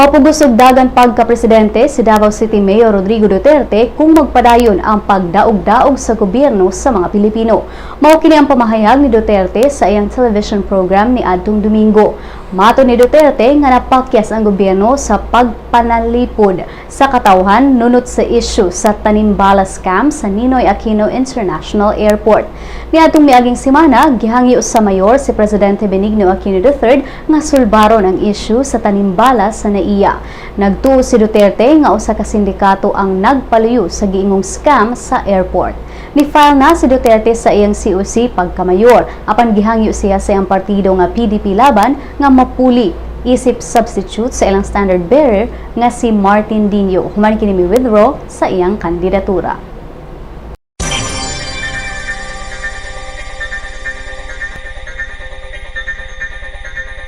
Mapugusog dagan pagka-presidente si Davao City Mayor Rodrigo Duterte kung magpadayon ang pagdaog-daog sa gobyerno sa mga Pilipino. Mao kini ang pamahayag ni Duterte sa iyang television program ni adtong Domingo. Mato ni Duterte nga napakyas ang gobyerno sa pagpanalipod sa katawhan nunot sa issue sa tanimbala scam sa Ninoy Aquino International Airport. Niadtong miaging semana, gihangyo sa mayor si Presidente Benigno Aquino III nga sulbaron ang issue sa tanimbala sa NAIA. Nagtuo si Duterte nga usa ka sindikato ang nagpaluyo sa giingong scam sa airport. Ni-file na si Duterte sa iyang COC pagkamayor apan gihangyo siya sa iyang partido nga PDP laban nga mapuli isip substitute sa ilang standard bearer nga si Martin Dino human kini mi withdraw sa iyang kandidatura.